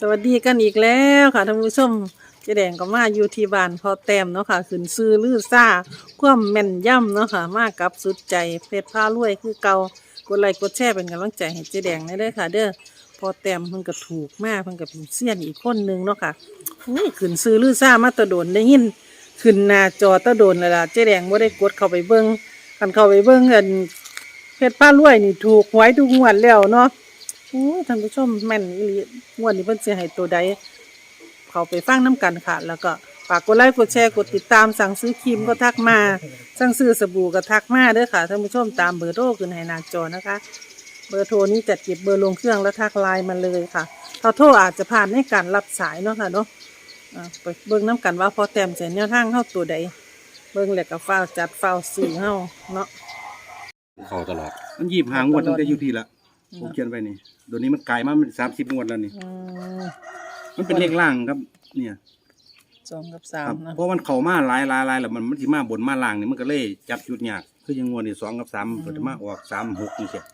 สวัสดีกันอีกแล้วค่ะท่านผู้ชมเจแดงก็มาอยู่ที่บ้านพอแต้มเนาะค่ะขึ้นซื้อลือซ่าความแม่นย่ำเนาะค่ะ มากับสุดใจเพชรผ้ารวยคือเกากดไลค์กดแชร์เป็นกำลังใจให้เจแดงได้เด้อค่ะ เด้อพอแต้มเพิ่นก็ถูกมากเพิ่นก็เป็นเซียนอีกคนหนึงเนาะค่ะอุ้ยขึ้นซื้อลือซ่ามาตะโดนได้ยินขึ้นหน้าจอตะโดนเลยล่ะเจแดงบ่ได้กดเข้าไปเบิ่งคันเข้าไปเบิ่งกันเพชรผ้ารวยนี่ถูกหวยทุกงวดแล้วเนาะ ท่านผู้ชมแม่นอีหลีงวดนี้เพิ่นสิให้ตัวใด เขาไปฟังน้ำกันค่ะ แล้วก็ฝากกดไลค์กดแชร์กดติดตามสั่งซื้อครีมก็ทักมา สั่งซื้อสบู่ก็ทักมาเด้อค่ะท่านผู้ชมตามเบอร์โทรขึ้นให้หน้าจอนะคะ เบอร์โทรนี้จัดเก็บเบอร์ลงเครื่องแล้วทักไลน์มาเลยค่ะถ้าโทรอาจจะผ่านในการรับสายเนาะค่ะเนาะอ่าไปเบิ่งน้ำกันว่าพอแต้มจะแนวทางเข้าตัวใด เบิ่งแล้วก็ฟ้าวจัดฟ้าวซื้อเฮาเนาะ เข้าตลอด มันยีบหางวดตลอดตั้งแต่อยู่พี่ละ ผมเขียนไว้นี่เดี๋ยวนี้มันกลายมาเป็นสามสิบงวดแล้วนี่ อืมมันเป็นเลขล่างครับ เนี่ยสองกับสาคมรับนะเพราะมันเข้ามาหลายหลายหลายแล้วมันมันสิมาบนมาล่างนี่มันก็เลยจับจุดยากคือยังงวดนี่สองกับสามมันจะมาออกสามหกนี่เสียม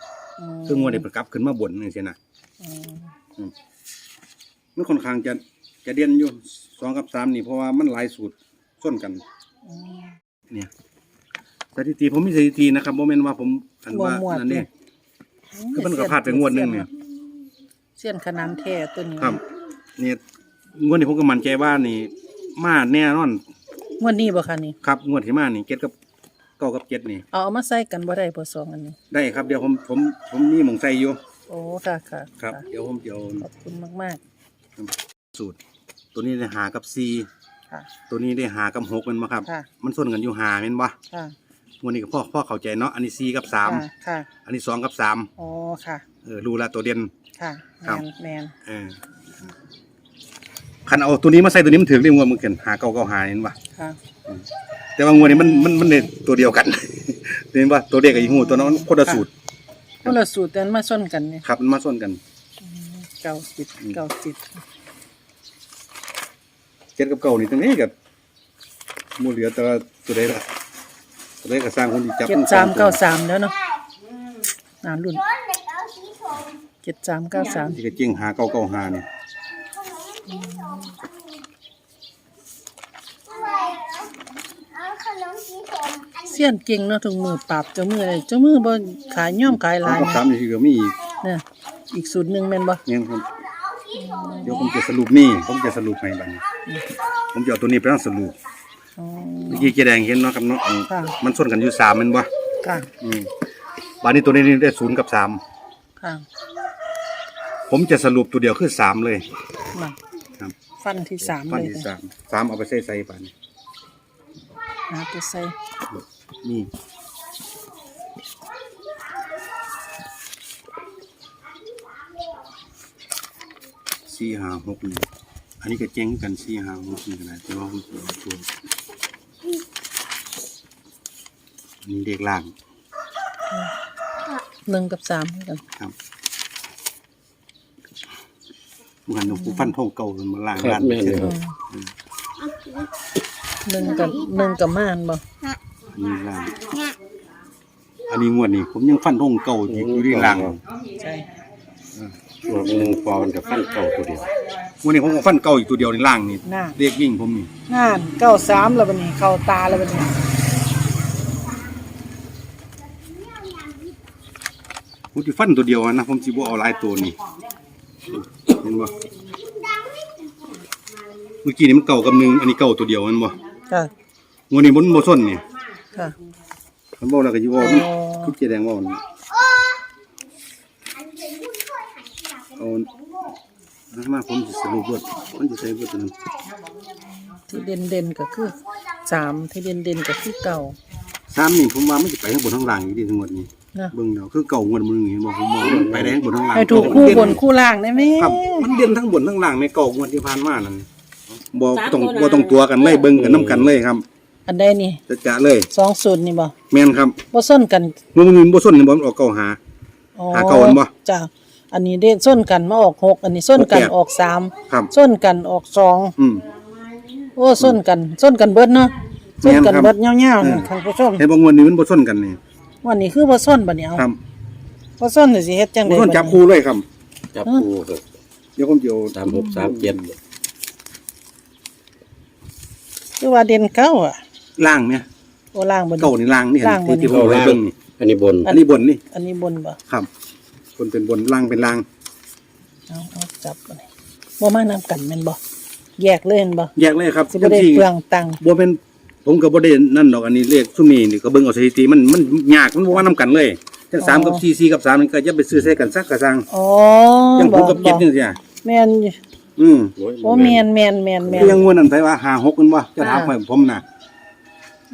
คืองวดนี่มันกลับขึ้นมาบนนี่เสียนะ อืมมันค่อนข้างจะจะเด่นอยู่สองกับสามนี่เพราะว่ามันหลายสูตรส้นกัน อืม เนี่ยสถิติผมมีสถิตินะครับโมเมนต์ว่าผมอันว่าบ่หมวดนั่นเนี่เนี่ยย คือมันก็พลาดไปงวดหนึ่งเนี่ย เสี้ยนขนาดแท้ตัวนี้ครับเนี่ยงวดนี้ผมก็มั่นใจว่านี่ มาแน่นอน งวดนี้บ่คะนี่ครับงวดที่มานี่เจ็ดกับเก้ากับเจ็ดนี่ เอาเอามาใส่กันบ่ได้บ่สองอันนี้ ได้ครับเดี๋ยวผมผมผมมีหมองใส่อยู่โอ้ค่ะค่ะครับะเดี๋ยวผมเดี๋ยวขอบคุณมากสูตร ตัวนี้ได้หากับซีๆค่ะ ตัวนี้ได้หากับหกแมันบ่ครับ ค่ะ มันส่วนกันอยู่หาแม่นบ่ค่ะง วดนี้ก็พ่อพ่อเข้าใจเนาะอันนี้ซีกับสามค่ะค่ะอันนี้สองกับสามอ๋อค่ะ เออรู้ละตัวเด่น ค่ะครัแมบนแมนเออคันเอาตัวนี้มาใส่ตัวนี้มันถึงได้งวดมันเกินหาเก้าเก้าหาเห็นบ่ค่ะ แต่ว่างวดนี้มันมันมันได้ตัวเดียวกัน เห็นบ่ตัวเด็กกับอีหูตัวนั้นมันคนละสูตรคนละสูตรแต่มันมาส้นกันเนี่ยครับมันมาส่วนกันเก้าสิบอืมเก้าสิบเจ็ดกับเก่านี่ตรงนี้กับหมูเหลือแต่ว่าตัวใดละ ตัวใดก็สร้างคนที่จับเจ็ดสามเก้าสามแล้วเนาะนานรุ่นเจ็ดสามเก้าสามที่ก็เจียงหาเก้าเก้าหาเนี่ยเอาขนมสีผมอันเสี้ยนเก่งเนาะทุกมือปราบเจ้ามือเลยเจ้ามือบ่ขายย่อมขายหสาลามยกับนะสามนี่คือก็มีอีกเนี่ยอีกสูตรหนึ่งแม่นบ่เนี่ยครับเดี๋ยวผมจะสรุปนี่ผมจะสรุปให้บัดนี้ผมจะเอาตัวนี้ไปนั่งสรุปอ๋อ เมื่อกี้เจแดงเห็นเนาะครับเนาะอืมค่ะ มันส่วนกันอยู่สามแมันบ่ค่ะ อืมบัดนี้ตัวนี้นี่ได้ศูนย์กับสามค่ะ ผมจะสรุปตัวเดียวคือสามเลย มาครับ ฟันที่สามฟันเลยที่นะสามสามเอาไปใส่ใส่บัดนี้นะตัวใส่นี่สี่ห้าหกนี่อันนี้ก็เจ๊งกันสี่ห้าหกนี่ก็ได้แต่ว่าผมจะเอาตัว นี่เด็กล่าง หนึ่งกับสามกันครับมันต้องผู้ฟันทองเก่ามันล่างครับล่างแม่นเลยคอืรับมหนึ่งกับหนึ่งกับม่านบ่นี่ล่าง อันนี้งวดนี้ผมยังฟันทองเก่าอยู่ที่ล่างใช่ตัวหนึ่งปอนกับฟันเก่าตัวเดียวงวดนี้ผมก็ฟันเก่าอีกตัวเดียวในล่างนี่น่าเรียกวิ่งผมนี่งานเก้าสามแล้วบัดนี้ เข้าตาแล้วบัดนี้ ผมสิฟันตัวเดียวนะผมสิบ่เอาหลายตัวนี่เห็นบ่เมื่อกี้นี่มันเก่ากับหนึ่งอันนี้เก่าตัวเดียวแมันบ่ค่ะ งวดนี้มันบ่ส้นนี่ค่ะ มันบ่แล้วก็สิบ่อ๋อ คือเจแดงว่ามันอันเป็นผู้ช่วยหันกลับเอานะมาผมสิสรุปว่ามันสิใส่เบิดตัวนั้นที่เด่นเด่นๆก็คือสามที่เด่นเด่นๆก็คือเก่าสามนี่ผมว่ามันสิไปข้างบนข้างล่างอีกทีทั้งหมดนี้ นะเบิ่งเดี๋ยวคือเก่างวดมึงเห็นบ่ผมมองมันไปได้ข้างบนข้างล่างให้ถูกคู่บนคู่ล่างได้ไหม ครับมันเด่นทั้งบนทั้งล่างในเก่างวดที่ผ่านมานั่นบ่ต้องบ่ต้องตัวกันเลยเบิ่งกันนํกันเลยครับอันใดนี่จะจะเลย สองสูตรนี่บ่แม่นครับบ่ส้นกันงวดมึงบ่ส้นนี่บ่มันออกเก่าหา อ๋อหาเก่าอันบ่จ้ะอันนี้เด่นส้นกันมาออกหกอันนี้ส้นกันหกแปด ออกสามครับ ส้นกันออกสองอืม โอ้ส้นกันส้นกันเบิดเนาะส้นกันแม่นครับเบิดยาวเออๆท่านผู้ชมเห็นบ่งวดนี้มันบ่ส้นกันนี่ วันนี้คือบ่ส้นบัดนี้เอาครับบ่ส้นนี่สิเฮ็ดจังบ่ได๋ส้นจับคู่เลยครับ จับคู่กับเดี๋ดี๋ยวผมจะเอาสามหกสามเจ็ดคือว่าเด่นเก้าอะล่างเนี่ยโอล่างบน เก่านี่ล่างนี่เห็นล่างบน ที่ที่ผมเอาไว้เบิ่งนี่อันนี้บนอันนี้บนนี่อันนี้บนบ่ครับบนเป็นบนล่างเป็นล่าง เอาเอาจับไปบ่มานำกันแม่นบ่แยกเลยแม่นบ่แยกเลยครับสิบ่ได้ที่เปลืองตังค์บ่เป็น ผมก็บ่ได้นั่นดอกอันนี้เลขซุมนี้นี่ก็เบิ่งเอาสถิติมันมันยากมันบ่ว่านํกันเลยจังสามกับ4 4กับ3นี่ก็อย่าไปซื้อใส่กันซักกะซังอ๋อยังผมกับบ่เจ็ดจังซี่อะแม่นอยู่อืมโอ้แม่นแม่นแม่นแม่นคือยังงวดนั้นไผว่า5 6กันบ่จะถามให้ผมน่ะ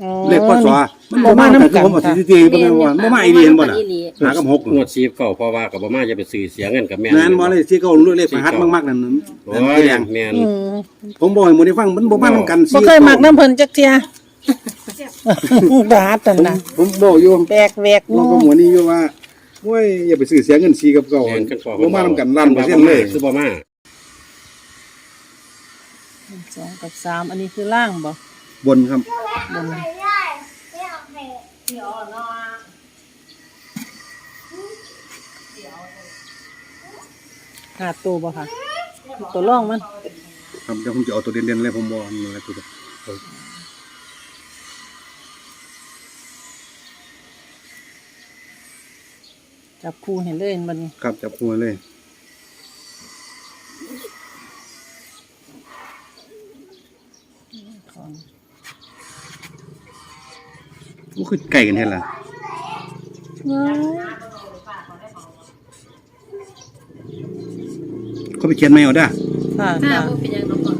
อ๋อเลขพศมันบ่มานํกันคือผมเอาสถิติเบิ่งว่าบ่มาอีหลีเห็นบ่น่ะหากับหกงวดซีบเก่าเพราะว่ากับบ่มาจะไปซื้อเสียเงินกับแม่งานบ่เลยที่เขาเลขประหัดมากๆนั่นนั่นโอ้นั่นยคือแดงแม่นอืมผมบอกให้หมู่ได้ฟังมันบ่มานํกันบ่เคยมักน้ำเพิ่นจักเที่ย บาดนั่นน่ะผมบอกอยู่แบกแวกน้องงูก็หมวนี่อยู่ว่าโอ้ยอย่าไปซื้อเสียเงินซีกับเก่าแม่นกันพอบ่มานํกันล้านเปอร์เซ็นต์เลยคือบ่มาสองกับสามอันนี้คือล่างบ่บนครับบนไปได้ไม่เอาไปเดี๋ยวรอหาตัวบ่ค่ะ ตัวร่องมันครับเดี๋ยวผมจะเอาตัวเด่นๆเลยผมบอกอันนี้แหละตัวเดียว จับคู่ให้เลยบัดนี้ครับจับหัวเลย ของมันคือไก่กันแท้ล่ะว้ายเขาไปเขียนไม่เอาเด้อค่ะค่ะค่ะบ่เป็นหยังเนาะพ่อ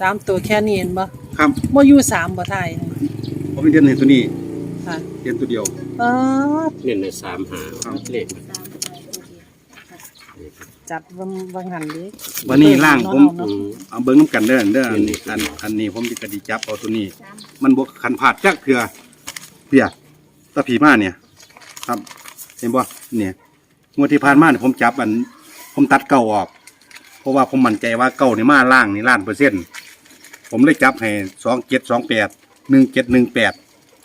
สามตัวแค่นี้เห็นบ่ ครับ บ่อยู่สามบ่ทายผมเป็นเดือนเห็นตัวนี้ค่ะเดือนตัวเดียวอ๋อเน้นในสามหาเลขสามไปโอเคจัดวังวังหันเด้วันนี้ล่างผมเนาะเอาเบิ้งน้ำกันเด้อเด้ออันนี้อันอันนี้ผมจะกระดิจับเอาตัวนี้ มันบวคันผาดจักเถื่อเปียตะผีมาเนี่ย ครับ เห็นบ่เนี่ยงวดที่ผ่านมาเนี่ยผมจับอัน ผมตัดเก่าออก เพราะว่าผมมั่นใจว่าเก่านี่มาล่างนี่ล้านเปอร์เซ็นต์ ผมเลยจับให้สองเจ็ดสองแปดหนึ่งเจ็ดหนึ่งแปด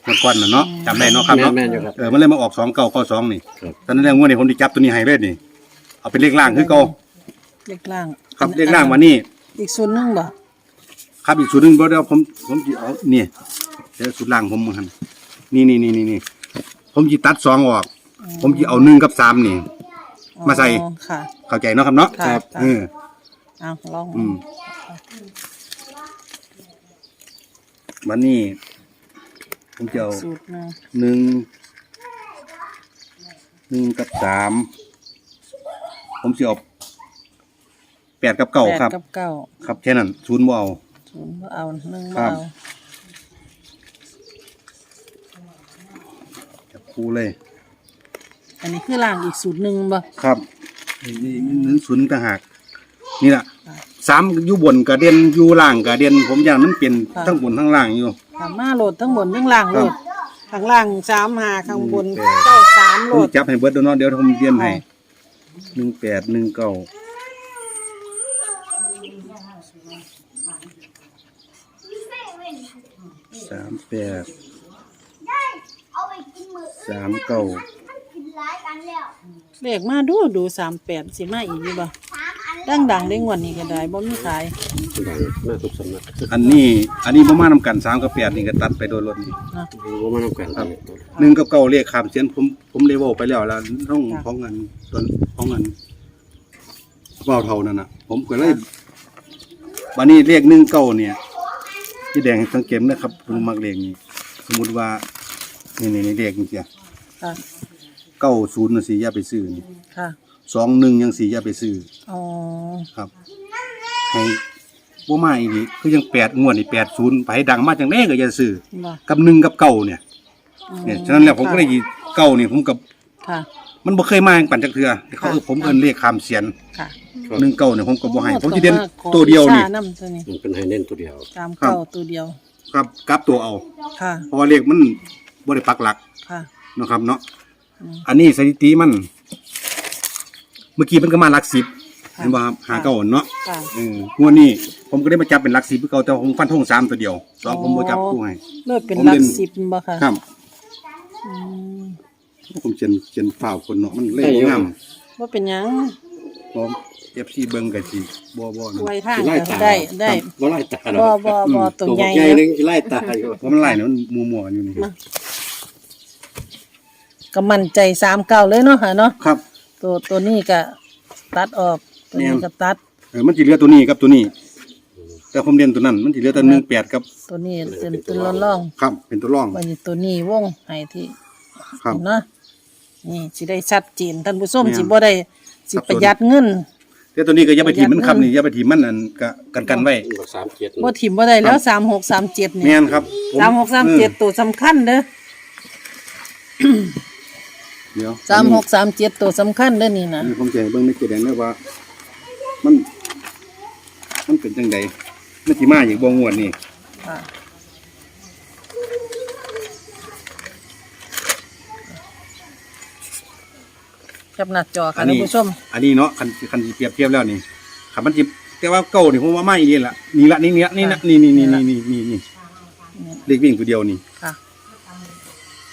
มันก่อนน่ะเนาะจำได้เนาะครับแม่นเนาะแม่นอยู่ครับ เออมันเลยมาออกสองเก่าเก้าสองนี่ครับ ตอนนั้นแรกงวดนี้ผมได้จับตัวนี้ให้เลยนี่ เอาเป็นเลขล่างคือเก่าเลขล่างครับเลขล่างวันนี้ อีกส่วนหนึงบ่ครับอีกสูตรหนึ่งเดี๋ยวผมผมจะเอาเนี่ยเดี๋ยวสูตรล่างผมมาหันนี่นี่นี่นี่นี่ผมจะตัดสองออก ผมจะเอาหนึ่งกับสามนี่มาใส่อ๋อค่ะ เข้าใจเนาะครับเนาะครับเออเอาลองอืม วันนี้ผมจะเอาสูตรหนึงหนึ่งหนึ่งกับสามผมจะเอาแปดกับเก้าแปดครับ กับเก้าครับแค่นั้นศูนย์บ่เอา ศูนย์บ่เอาหนึ่งครับ่บเอาจับคู่เลย อันนี้คือล่างอีกสูตรหนึ่งบ่ครับนี่นี่ศูนย์ต่างหาก นี่แหละสามอยู่บนกระเด็นอยู่ล่างกระเด็นผมอย่างมันเป็นทั้งบนทั้งล่างอยู่ สามารถโหลดทั้งบนทั้งล่างโหลดข้างล่างสามหาข้างบนแปดเก้าสามโหผลมดจับให้เบิร์ดเนาะเดี๋ยวผมเตรียมให้หนึ่งแปดหนึ่งเก้าสามแปดได้เอาไปกินมือสามเก้ากินร้ายกันแล้วเลขมาดูดูสามแปดสิมาอีกอยู่บ่สามอัน ดังดังๆได้งวดนี้ก็ได้บ่มีขายดังมาทุกสำนักอันนี้อันนี้ประมาณนำกันสามกับแปดนี่ก็ตัดไปโดยรถนี่เนาะบ่มานำกันหนึ่งกับเก้าเรียกขามเสียนผมผมเลยเว่าไปแล้วแล้วต้องของเงินส่วนของเงินเว่าเท่านั้นนะผมก็เลยวันนี้เรียกหนึ่งเก้าเนี่ย ที่แดงให้สังเกตนะครับผมมักเลขนี้สมมติว่านี่นี่นี่เลขนี่เสียค่ะเก้าศูนย์สี่อย่าไปซื้อนี่ค่ะ สองหนึ่งยังสี่อย่าไปซื้ออ๋อครับ ให้บ่มาอีกนี่คือยังแปดงวดนี่แปดศูนย์ไปดังมาจังแน่ก็อย่าซื้อบ่กับหนึ่งกับเก้าเนี่ย อืมเนี่ยฉะนั้นแล้วผมก็เลยหยิบเก้านี่ผมกับค่ะ มันบ่เคยมาอย่างปั่นจักเทือเขาค่ะเออผมเอิ้นเลขคำเสียนค่ะหนึ่งเก้าเนี่ยผมก็บ่ให้โอ้ผมสิเด่นขอตัวเดียวนี่ ซ่าน้ำตัวนี้มันเป็นให้เน้นตัวเดียวสามเก้าตัวเดียว ครับกลับตัวเอา ค่ะ เพราะว่าเลขมันบ่ได้ปักหลักค่ะเนาะครับเนาะ อืมอันนี้สถิติมัน เมื่อกี้มันก็มาหลักสิบค่ะเห็นบ่ครับหาเก้าเนาะค่ะ เอองวดนี้ผมก็ได้มาจับเป็นหลักสิบคือเก่าแต่ผมฟันธงสามตัวเดียวสองผมบ่จับคู่ให้ เลิกเป็นผมหลัเล่กนสิบบ่ค่ะครับอืมผมเขียนเขียนฝ่าวคนเนาะมันเล่งามว่าเป็นหยังพร้อมเอฟซีเบิ่งก็สิบ่บ่นั่นไว้ทางสิไล่ก็ตาได้ได้บ่ไล่ตาดบ่อกบ่บ่ตัวใหญ่ใหญ่เนนึอะงสิไล่ตาอยู่เพราะมันไล่เนี่ยมันมัวๆอยู่นี่ ก็มั่นใจสามเก้าเลยเนาะค่ะเนาะ ครับ ตัวตัวนี้ก็ตัดออกตัวนี้ก็ตัดเออมันสิเหลือตัวนี้กับตัวนี้ แต่ผมเรียนตัวนั้น มันสิเหลือแต่18กับ ตัวนี้เป็นตัวร่องครับ เป็นตัวรองๆวันนี้ตัวนี้วงให้ที่ครับเนาะนี่สิได้ชัดเจนท่านผู้ชมแม่นสิบ่ได้สิครับประหยัดเงินแต่ตัวนี้ก็อย่าไปถิ่มมันครับนี่อย่าไปถิ่มมันอันก็กันกันไว้บ่สามเจ็ดบ่ถิ่มบ่ได้แล้วสามหกสามเจ็ดแม่นี่นครับผสามหกสามเจ็ดออตัวสำคัญเด้อ เดี๋ยวสามหกสามเจ็ดตัวสำคัญเด้อนี่นะอันนี้ผมจะให้เบิ่งในเกดแดงได้ว่า มัน มันเป็นจังไดมันสิมาอีกบ่งวดนี่ค่ะจับหน้าจอค่ะท่านผู้ชมอันนี้เนาะคันคันสิเปรียบเทียบแล้วนี่คันมันสิแต่ว่าเก่านี่ผมว่ามาอีกนี่ล่ะนี่ละนี่นี่ละนี่นะนี่นี่นี่นี่นี่นี่นี่เลขวิ่งตัวเดียวนี่ค่ะ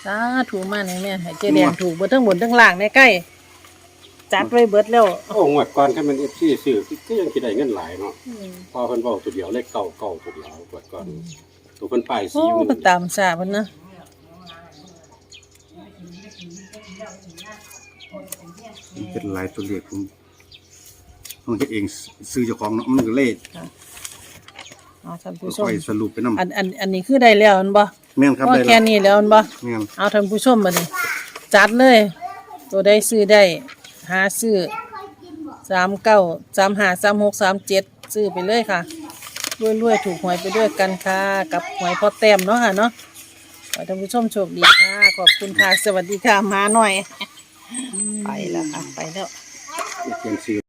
สาถูกมากเลยแม่ให้เจ๊แดงถูกเบิดทั้งบนทั้งล่างในใกล้จัดไว้เบิดแล้วโอ้งวดก่อนก็มัน FC ซื้อก็ยังสิได้เงินหลายเนาะพอเพิ่นเว้าตัวเดียวเลขเก่าเก่าตัวเดียวงวดก่อนตัวเพิ่นป้ายสีโอ้อยู่ก็ตามสาเพิ่นนะเป็นหลายตัวเลขผมต้องเฮ็ดเองซื้อเจ้าของเนาะมันก็เลขเอาท่านผู้ชมค่อยๆสรุปไปนำอันอันอันนี้คือได้แล้วอันบ่ แม่นครับก็ได้แค่แล้วนี้แล้วอันบ่แม่นเอาท่านผู้ชมมาดิจัดเลย ตัวได้ซื้อได้ หาซื้อสามเก้าสามห้าสามหกสามเจ็ดซื้อไปเลยค่ะรวยๆถูกหวยไปด้วยกันค่ะ กับหวยพอแต้มเนาะค่ะเนาะขอให้ท่านผู้ชมโชคดีค่ะ ขอบคุณค่ะ สวัสดีค่ะ มาหน่อย ไปแล้วค่ะ ไปแล้วเขียนซื้อ